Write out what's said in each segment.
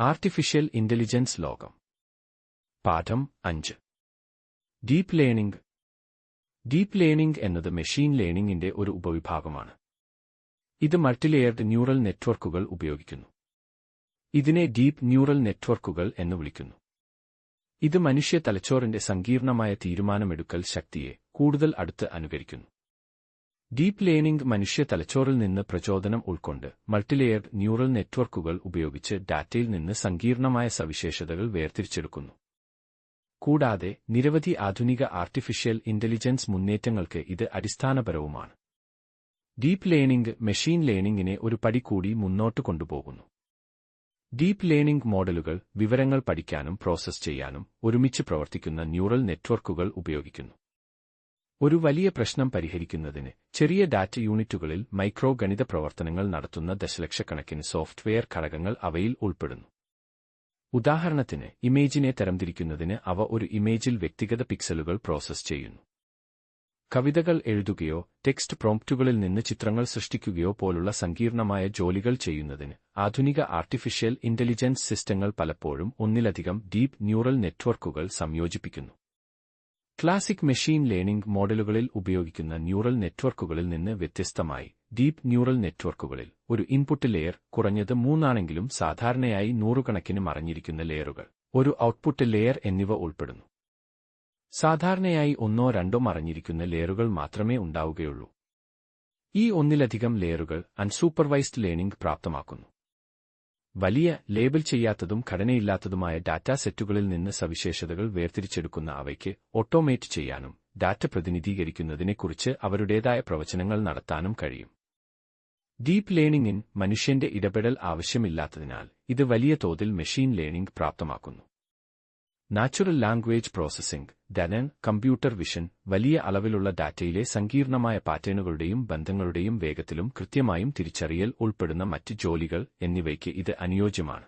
Artificial intelligence ലോകം. പാഠം അഞ്ച്. ഡീപ് ലേണിംഗ് ഡീപ് ലേണിംഗ് എന്നത് മെഷീൻ ലേണിംഗിന്റെ ഒരു ഉപവിഭാഗമാണ്. ഇത് മൾട്ടിലെയർഡ് ന്യൂറൽ നെറ്റ്വർക്കുകൾ ഉപയോഗിക്കുന്നു. ഇതിനെ ഡീപ് ന്യൂറൽ നെറ്റ്വർക്കുകൾ എന്ന് വിളിക്കുന്നു. ഇത് മനുഷ്യ തലച്ചോറിന്റെ സങ്കീർണമായ തീരുമാനമെടുക്കൽ ശക്തിയെ കൂടുതൽ അടുത്ത് അനുകരിക്കുന്നു. ഡീപ് ലേണിംഗ് മനുഷ്യ തലച്ചോറിൽ നിന്ന് പ്രചോദനം ഉൾക്കൊണ്ട് മൾട്ടിലെയർഡ് ന്യൂറൽ നെറ്റ്വർക്കുകൾ ഉപയോഗിച്ച് ഡാറ്റയിൽ നിന്ന് സങ്കീർണമായ സവിശേഷതകൾ വേർതിരിച്ചെടുക്കുന്നു. കൂടാതെ നിരവധി ആധുനിക ആർട്ടിഫിഷ്യൽ ഇന്റലിജൻസ് മുന്നേറ്റങ്ങൾക്ക് ഇത് അടിസ്ഥാനപരവുമാണ്. ഡീപ് ലേണിംഗ് മെഷീൻ ലേണിംഗിനെ ഒരു പടി കൂടി മുന്നോട്ട് കൊണ്ടുപോകുന്നു. ഡീപ് ലേണിംഗ് മോഡലുകൾ വിവരങ്ങൾ പഠിക്കാനും പ്രോസസ് ചെയ്യാനും ഒരുമിച്ച് പ്രവർത്തിക്കുന്ന ന്യൂറൽ നെറ്റ്വർക്കുകൾ ഉപയോഗിക്കുന്നു. ഒരു വലിയ പ്രശ്നം പരിഹരിക്കുന്നതിന് ചെറിയ ഡാറ്റ യൂണിറ്റുകളിൽ മൈക്രോ ഗണിത പ്രവർത്തനങ്ങൾ നടത്തുന്ന ദശലക്ഷക്കണക്കിന് സോഫ്റ്റ്വെയർ ഘടകങ്ങൾ അവയിൽ ഉൾപ്പെടുന്നു. ഉദാഹരണത്തിന് ഇമേജിനെ തരംതിരിക്കുന്നതിന് അവ ഒരു ഇമേജിൽ വ്യക്തിഗത പിക്സലുകൾ പ്രോസസ് ചെയ്യുന്നു. കവിതകൾ എഴുതുകയോ ടെക്സ്റ്റ് പ്രോംപ്റ്റുകളിൽ നിന്ന് ചിത്രങ്ങൾ സൃഷ്ടിക്കുകയോ പോലുള്ള സങ്കീർണമായ ജോലികൾ ചെയ്യുന്നതിന് ആധുനിക ആർട്ടിഫിഷ്യൽ ഇന്റലിജൻസ് സിസ്റ്റങ്ങൾ പലപ്പോഴും ഒന്നിലധികം ഡീപ് ന്യൂറൽ നെറ്റ്വർക്കുകൾ സംയോജിപ്പിക്കുന്നു. ക്ലാസിക് മെഷീൻ ലേണിംഗ് മോഡലുകളിൽ ഉപയോഗിക്കുന്ന ന്യൂറൽ നെറ്റ്വർക്കുകളിൽ നിന്ന് വ്യത്യസ്തമായി ഡീപ് ന്യൂറൽ നെറ്റ്വർക്കുകളിൽ ഒരു ഇൻപുട്ട് ലെയർ കുറഞ്ഞത് മൂന്നാണെങ്കിലും സാധാരണയായി നൂറുകണക്കിന് മറഞ്ഞിരിക്കുന്ന ലെയറുകൾ ഒരു ഔട്ട്പുട്ട് ലെയർ എന്നിവ ഉൾപ്പെടുന്നു. സാധാരണയായി ഒന്നോ രണ്ടോ മറഞ്ഞിരിക്കുന്ന ലെയറുകൾ മാത്രമേ ഉണ്ടാവുകയുള്ളൂ. ഈ ഒന്നിലധികം ലെയറുകൾ അൺസൂപ്പർവൈസ്ഡ് ലേണിംഗ് പ്രാപ്തമാക്കുന്നു. വലിയ ലേബൽ ചെയ്യാത്തതും ഘടനയില്ലാത്തതുമായ ഡാറ്റാ സെറ്റുകളിൽ നിന്ന് സവിശേഷതകൾ വേർതിരിച്ചെടുക്കുന്ന അവയ്ക്ക് ഓട്ടോമേറ്റ് ചെയ്യാനും ഡാറ്റ പ്രതിനിധീകരിക്കുന്നതിനെക്കുറിച്ച് അവരുടേതായ പ്രവചനങ്ങൾ നടത്താനും കഴിയും. ഡീപ് ലേണിംഗിൻ മനുഷ്യന്റെ ഇടപെടൽ ആവശ്യമില്ലാത്തതിനാൽ ഇത് വലിയ തോതിൽ മെഷീൻ ലേണിംഗ് പ്രാപ്തമാക്കുന്നു. നാച്ചുറൽ ലാംഗ്വേജ് പ്രോസസ്സിംഗ് ഡനൻ കമ്പ്യൂട്ടർ വിഷൻ വലിയ അളവിലുള്ള ഡാറ്റയിലെ സങ്കീർണമായ പാറ്റേണുകളുടെയും ബന്ധങ്ങളുടെയും വേഗത്തിലും കൃത്യമായും തിരിച്ചറിയൽ ഉൾപ്പെടുന്ന മറ്റ് ജോലികൾ എന്നിവയ്ക്ക് ഇത് അനുയോജ്യമാണ്.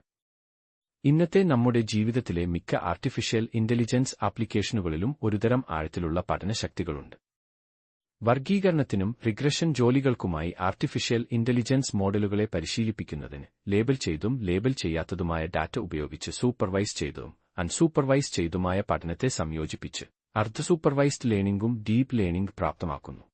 ഇന്നത്തെ നമ്മുടെ ജീവിതത്തിലെ മിക്ക ആർട്ടിഫിഷ്യൽ ഇന്റലിജൻസ് ആപ്ലിക്കേഷനുകളിലും ഒരുതരം ആഴത്തിലുള്ള പഠനശക്തികളുണ്ട്. വർഗീകരണത്തിനും റിഗ്രഷൻ ജോലികൾക്കുമായി ആർട്ടിഫിഷ്യൽ ഇന്റലിജൻസ് മോഡലുകളെ പരിശീലിപ്പിക്കുന്നതിന് ലേബൽ ചെയ്തും ലേബൽ ചെയ്യാത്തതുമായ ഡാറ്റ ഉപയോഗിച്ച് സൂപ്പർവൈസ് ചെയ്തതും അൺസൂപ്പർവൈസ് ചെയ്തുമായ പഠനത്തെ സംയോജിപ്പിച്ച് അർദ്ധ സൂപ്പർവൈസ്ഡ് ലേണിംഗും ഡീപ് ലേണിംഗ് പ്രാപ്തമാക്കുന്നു.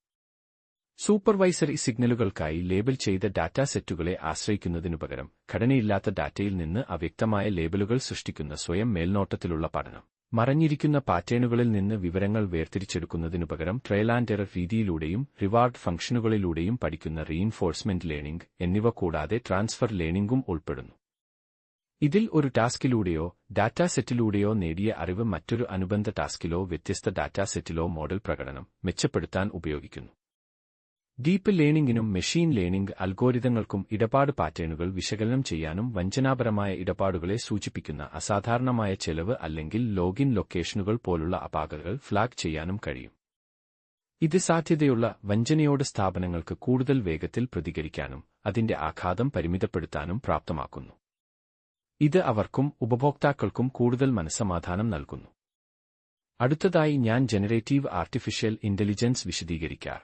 സൂപ്പർവൈസറി സിഗ്നലുകൾക്കായി ലേബൽ ചെയ്ത ഡാറ്റാ സെറ്റുകളെ ആശ്രയിക്കുന്നതിനുപകരം ഘടനയില്ലാത്ത ഡാറ്റയിൽ നിന്ന് അവ്യക്തമായ ലേബലുകൾ സൃഷ്ടിക്കുന്ന സ്വയം മേൽനോട്ടത്തിലുള്ള പഠനം. മറഞ്ഞിരിക്കുന്ന പാറ്റേണുകളിൽ നിന്ന് വിവരങ്ങൾ വേർതിരിച്ചെടുക്കുന്നതിനു പകരം ട്രയൽ ആൻഡ് എറർ രീതിയിലൂടെയും റിവാർഡ് ഫംഗ്ഷനുകളിലൂടെയും പഠിക്കുന്ന റീഇൻഫോഴ്സ്മെന്റ് ലേണിംഗ് എന്നിവ കൂടാതെ ട്രാൻസ്ഫർ ലേണിംഗും ഉൾപ്പെടുന്നു. ഇതിൽ ഒരു ടാസ്കിലൂടെയോ ഡാറ്റാ സെറ്റിലൂടെയോ നേടിയ അറിവ് മറ്റൊരു അനുബന്ധ ടാസ്കിലോ വ്യത്യസ്ത ഡാറ്റാ സെറ്റിലോ മോഡൽ പ്രകടനം മെച്ചപ്പെടുത്താൻ ഉപയോഗിക്കുന്നു. ഡീപ്പ് ലേണിംഗിനും മെഷീൻ ലേണിംഗ് അൽഗോരിതങ്ങൾക്കും ഇടപാട് പാറ്റേണുകൾ വിശകലനം ചെയ്യാനും വഞ്ചനാപരമായ ഇടപാടുകളെ സൂചിപ്പിക്കുന്ന അസാധാരണമായ ചെലവ് അല്ലെങ്കിൽ ലോഗിൻ ലൊക്കേഷനുകൾ പോലുള്ള അപാകതകൾ ഫ്ലാഗ് ചെയ്യാനും കഴിയും. ഇത് സാധ്യതയുള്ള വഞ്ചനയോട് സ്ഥാപനങ്ങൾക്ക് കൂടുതൽ വേഗത്തിൽ പ്രതികരിക്കാനും അതിന്റെ ആഘാതം പരിമിതപ്പെടുത്താനും പ്രാപ്തമാക്കുന്നു. ഇത് അവർക്കും ഉപഭോക്താക്കൾക്കും കൂടുതൽ മനസ്സമാധാനം നൽകുന്നു. അടുത്തതായി ഞാൻ ജനറേറ്റീവ് ആർട്ടിഫിഷ്യൽ ഇന്റലിജൻസ് വിശദീകരിക്കാം